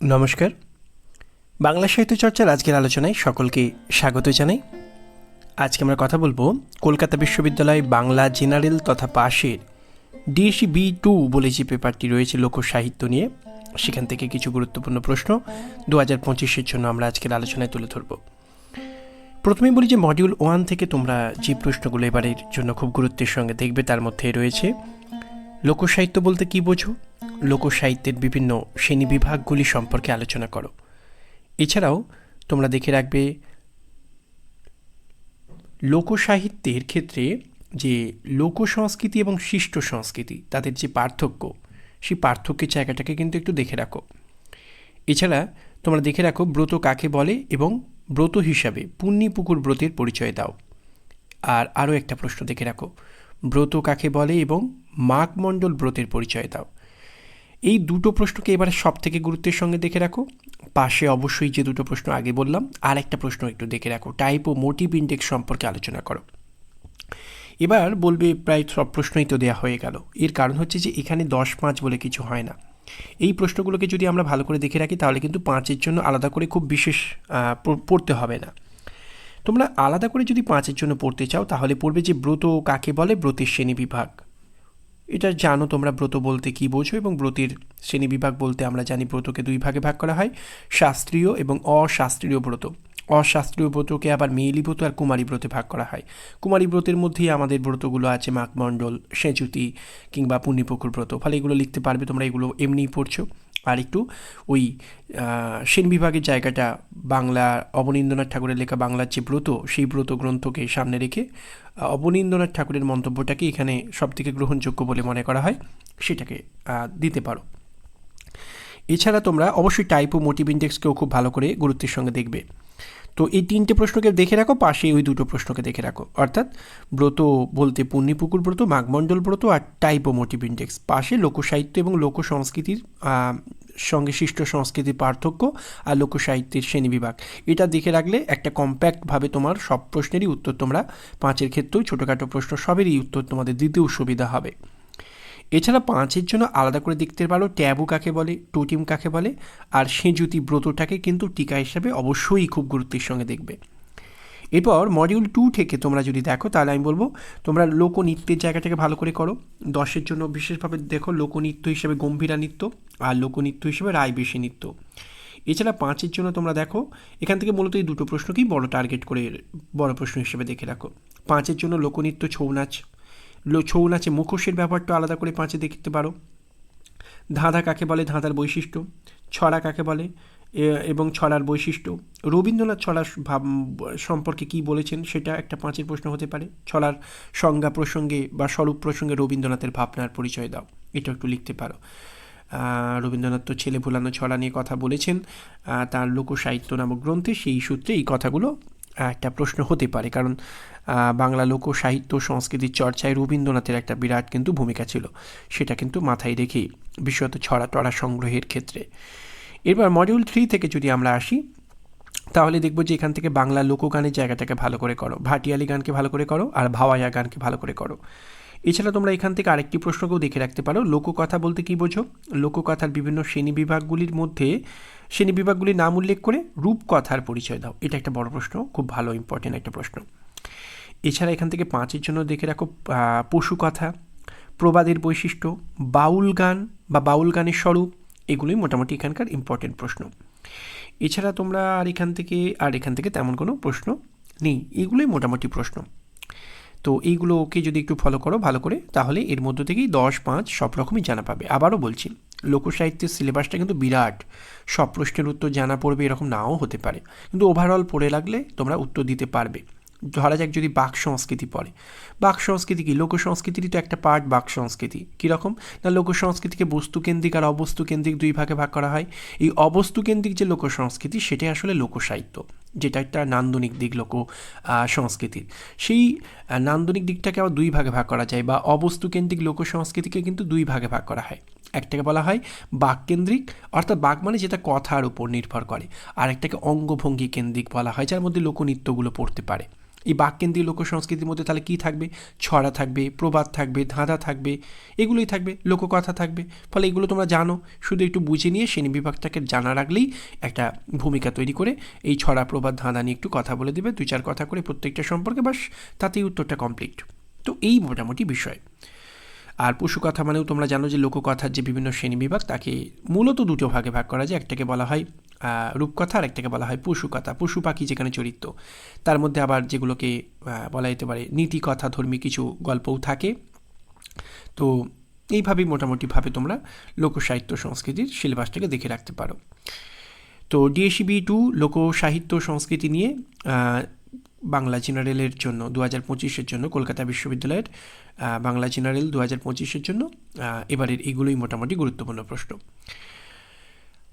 নমস্কার। বাংলা সাহিত্য চর্চার আজকের আলোচনায় সকলকে স্বাগত জানাই। আজকে আমরা কথা বলব কলকাতা বিশ্ববিদ্যালয় বাংলা জেনারেল তথা পাশের ডিএসি বি টু বলে যে পেপারটি রয়েছে লোক সাহিত্য নিয়ে, সেখান থেকে কিছু গুরুত্বপূর্ণ প্রশ্ন দু হাজার পঁচিশের জন্য আমরা আজকের আলোচনায় তুলে ধরব। প্রথমেই বলি যে মডিউল ওয়ান থেকে তোমরা যে প্রশ্নগুলো এবারের জন্য খুব গুরুত্বের সঙ্গে দেখবে, তার মধ্যে রয়েছে লোকসাহিত্য বলতে কী বোঝো? লোকসাহিত্যের বিভিন্ন শ্রেণীবিভাগগুলি সম্পর্কে আলোচনা করো। এছাড়াও তোমরা দেখে রাখবে, লোকসাহিত্যের ক্ষেত্রে যে লোক সংস্কৃতি এবং শিষ্ট সংস্কৃতি তাদের যে পার্থক্য, সেই পার্থক্যের জায়গাটাকে কিন্তু একটু দেখে রাখো। এছাড়া তোমরা দেখে রাখো, ব্রত কাকে বলে এবং ব্রত হিসাবে পুণ্যিপুকুর ব্রতের পরিচয় দাও। আর আরও একটা প্রশ্ন দেখে রাখো ব্রত কাকে বলে এবং মাঘমণ্ডল ব্রতের পরিচয় দাও। এই দুটো প্রশ্নকে এবারে সব থেকে গুরুত্বের সঙ্গে দেখে রাখো। পাশে অবশ্যই যে দুটো প্রশ্ন আগে বললাম আর একটা প্রশ্ন একটু দেখে রাখো। টাইপ ও মোটিভ ইন্ডেক্স সম্পর্কে আলোচনা করো। এবার বলবে প্রায় সব প্রশ্নই তো দেওয়া হয়ে গেল। এর কারণ হচ্ছে যে এখানে দশ পাঁচ বলে কিছু হয় না। এই প্রশ্নগুলোকে যদি আমরা ভালো করে দেখে রাখি, তাহলে কিন্তু পাঁচের জন্য আলাদা করে খুব বিশেষ পড়তে হবে না। তোমরা আলাদা করে যদি পাঁচের জন্য পড়তে চাও, তাহলে পড়বে যে ব্রত কাকে বলে? ব্রতের শ্রেণি বিভাগ। এটা জানো তোমরা ব্রত বলতে কি বোঝো এবং ব্রতের শ্রেণি বিভাগ বলতে আমরা জানি ব্রতকে দুই ভাগে ভাগ করা হয়, শাস্ত্রীয় এবং অশাস্ত্রীয় ব্রত। অশাস্ত্রীয় ব্রতকে আবার মেয়েলি ব্রত আর কুমারী ব্রতে ভাগ করা হয়। কুমারী ব্রতের মধ্যেই আমাদের ব্রতগুলো আছে মাঘমণ্ডল, সেঁচুতি কিংবা পুণ্যপুকুর ব্রত। ফলে এগুলো লিখতে পারবে তোমরা, এগুলো এমনিই পড়ছো। আর একটু ওই সেন বিভাগের জায়গাটা বাংলা অবনীন্দ্রনাথ ঠাকুরের লেখা বাংলার যে ব্রত, সেই ব্রত গ্রন্থকে সামনে রেখে অবনীন্দ্রনাথ ঠাকুরের মন্তব্যটাকে এখানে সবথেকে গ্রহণযোগ্য বলে মনে করা হয়, সেটাকে দিতে পারো। এছাড়া তোমরা অবশ্যই টাইপ ও মোটিভ ইন্ডেক্সকেও খুব ভালো করে গুরুত্বের সঙ্গে দেখবে। তো এই তিনটে প্রশ্নকে দেখে রাখো, পাশে ওই দুটো প্রশ্নকে দেখে রাখো। অর্থাৎ, ব্রত বলতে পুণ্যিপুকুর ব্রত, মাঘমণ্ডল ব্রত আর টাইপ ও মোটিভ ইন্ডেক্স পাশে লোকসাহিত্য এবং লোক সংস্কৃতির সঙ্গে শিষ্ট সংস্কৃতির পার্থক্য আর লোকসাহিত্যের শ্রেণীবিভাগ। এটা দেখে রাখলে একটা কম্প্যাক্টভাবে তোমার সব প্রশ্নেরই উত্তর তোমরা পাঁচের ক্ষেত্রেও ছোটোখাটো প্রশ্ন সবেরই উত্তর তোমাদের দিতেও সুবিধা হবে। এছাড়া পাঁচের জন্য আলাদা করে দেখতে পারো ট্যাবু কাকে বলে, টোটিম কাকে বলে, আর সেঁজুতি ব্রতটাকে কিন্তু টিকা হিসাবে অবশ্যই খুব গুরুত্বের সঙ্গে দেখবে। এরপর মডিউল টু থেকে তোমরা যদি দেখো, তাহলে আমি বলব, তোমরা লোকনৃত্যের জায়গাটাকে ভালো করে করো। দশের জন্য বিশেষভাবে দেখো লোকনৃত্য হিসেবে গম্ভীরা নৃত্য আর লোকনৃত্য হিসেবে রায়বেশী নৃত্য। এছাড়া পাঁচের জন্য তোমরা দেখো, এখান থেকে মূলত এই দুটো প্রশ্নকেই বড় টার্গেট করে, বড় প্রশ্ন হিসেবে দেখে রাখো। পাঁচের জন্য লোকনৃত্য ছৌ নাচ। ছৌ নাচে মুখোশের ব্যাপারটা আলাদা করে পাঁচে দেখতে পারো। ধাঁধা কাকে বলে? ধাঁধার বৈশিষ্ট্য। ছড়া কাকে বলে? এবং ছড়ার বৈশিষ্ট্য। রবীন্দ্রনাথ ছড়ার ভাব, সম্পর্কে কি বলেছেন সেটা একটা পাঁচের প্রশ্ন হতে পারে। ছড়ার সংজ্ঞা প্রসঙ্গে বা স্বরূপ প্রসঙ্গে রবীন্দ্রনাথের ভাবনার পরিচয় দাও। এটা একটু লিখতে পারো। রবীন্দ্রনাথ তো ছেলে ভোলানো ছড়া নিয়ে কথা বলেছেন। তার লোকসাহিত্য নামক গ্রন্থে সেই সূত্রে এই কথাগুলো একটা প্রশ্ন হতে পারে। কারণ বাংলা লোক সাহিত্য সংস্কৃতির চর্চায় রবীন্দ্রনাথের একটা বিরাট কিন্তু ভূমিকা ছিল। সেটা কিন্তু মাথায় রেখেই বিশেষত ছড়া টড়া সংগ্রহের ক্ষেত্রে। এরপর মডিউল থ্রি থেকে যদি আমরা আসি, তাহলে দেখব যে এখান থেকে বাংলা লোকগানের জায়গাটাকে ভালো করে করো, ভাটিয়ালি গানকে ভালো করে করো আর ভাওয়াইয়া গানকে ভালো করে করো। এছাড়া তোমরা এখান থেকে আরেকটি প্রশ্নকেও দেখে রাখতে পারো, লোককথা বলতে কী বোঝো? লোককথার বিভিন্ন শ্রেণি বিভাগগুলির মধ্যে, শ্রেণি বিভাগগুলির নাম উল্লেখ করে রূপকথার পরিচয় দাও। এটা একটা বড় প্রশ্ন, খুব ভালো ইম্পর্টেন্ট একটা প্রশ্ন। এছাড়া এখান থেকে পাঁচের জন্য দেখে রাখো পশু কথা প্রবাদের বৈশিষ্ট্য, বাউল গান বা বাউল গানের স্বরূপ এগুলোই মোটামুটি এখানকার ইম্পর্টেন্ট প্রশ্ন। এছাড়া তোমরা আর এখান থেকে, আর এখান থেকে তেমন কোনো প্রশ্ন নেই। এগুলোই মোটামুটি প্রশ্ন। তো এইগুলোকে যদি একটু ফলো করো ভালো করে, তাহলে এর মধ্য থেকেই দশ, পাঁচ সব রকমই জানা পাবে। আবারও বলছি, লোকসাহিত্যের সিলেবাসটা কিন্তু বিরাট। সব প্রশ্নের উত্তর জানা পড়বে এরকম নাও হতে পারে। কিন্তু ওভারঅল পড়ে লাগলে তোমরা উত্তর দিতে পারবে। ধরা যাক যদি বাক সংস্কৃতি পড়ে। বাক সংস্কৃতি কি? লোক সংস্কৃতিরই তো একটা পার্ট বাক সংস্কৃতি। কীরকম না, লোক সংস্কৃতিকে বস্তুকেন্দ্রিক আর অবস্তুকেন্দ্রিক দুই ভাগে ভাগ করা হয়। এই অবস্তুকেন্দ্রিক যে লোক সংস্কৃতি, সেটাই আসলে লোকসাহিত্য যেটা একটা নান্দনিক দিক লোক সংস্কৃতির। সেই নান্দনিক দিকটাকে আবার দুই ভাগে ভাগ করা যায় বা অবস্তুকেন্দ্রিক লোক সংস্কৃতিকে কিন্তু দুই ভাগে ভাগ করা হয়। একটাকে বলা হয় বাককেন্দ্রিক, অর্থাৎ বাক মানে যেটা কথার উপর নির্ভর করে। আর একটাকে অঙ্গভঙ্গি কেন্দ্রিক বলা হয়, যার মধ্যে লোকনৃত্যগুলো পড়তে পারে। এই বাক্যেন্দ্রীয় লোক সংস্কৃতির মধ্যে তাহলে কী থাকবে? ছড়া থাকবে, প্রবাদ থাকবে, ধাঁধা থাকবে, এগুলোই থাকবে, লোককথা থাকবে। ফলে এগুলো তোমরা জানো, শুধু একটু বুঝে নিয়ে শ্রেণি বিভাগটাকে জানা রাখলেই একটা ভূমিকা তৈরি করে এই ছড়া, প্রবাদ, ধাঁধা নিয়ে একটু কথা বলে দেবে, দুই চার কথা করে প্রত্যেকটা সম্পর্কে বাস তাতেই উত্তরটা কমপ্লিট তো এই মোটামুটি বিষয়। আর পশু কথা মানেও তোমরা জানো যে লোককথার যে বিভিন্ন শ্রেণীবিভাগ তাকে মূলত দুটো ভাগে ভাগ করা যায়। একটাকে বলা হয় রূপকথা আর একটাকে বলা হয় পশুকথা, পশু পাখি যেখানে চরিত্র। তার মধ্যে আবার যেগুলোকে বলা যেতে পারে নীতিকথা ধর্মী কিছু গল্পও থাকে। তো এইভাবেই মোটামুটিভাবে তোমরা লোকসাহিত্য সংস্কৃতির সিলেবাসটাকে দেখে রাখতে পারো। তো ডিএসিবি টু লোকসাহিত্য সংস্কৃতি নিয়ে বাংলা জেনারেলের জন্য দু হাজার পঁচিশের জন্য কলকাতা বিশ্ববিদ্যালয়ের বাংলা জেনারেল দু হাজার পঁচিশের জন্য এবারের এগুলোই মোটামুটি গুরুত্বপূর্ণ প্রশ্ন।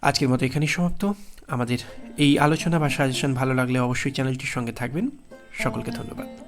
আজকের মতো এখানেই সমাপ্ত। আমাদের এই আলোচনা বা সাজেশন ভালো লাগলে অবশ্যই চ্যানেলটির সঙ্গে থাকবেন। সকলকে ধন্যবাদ।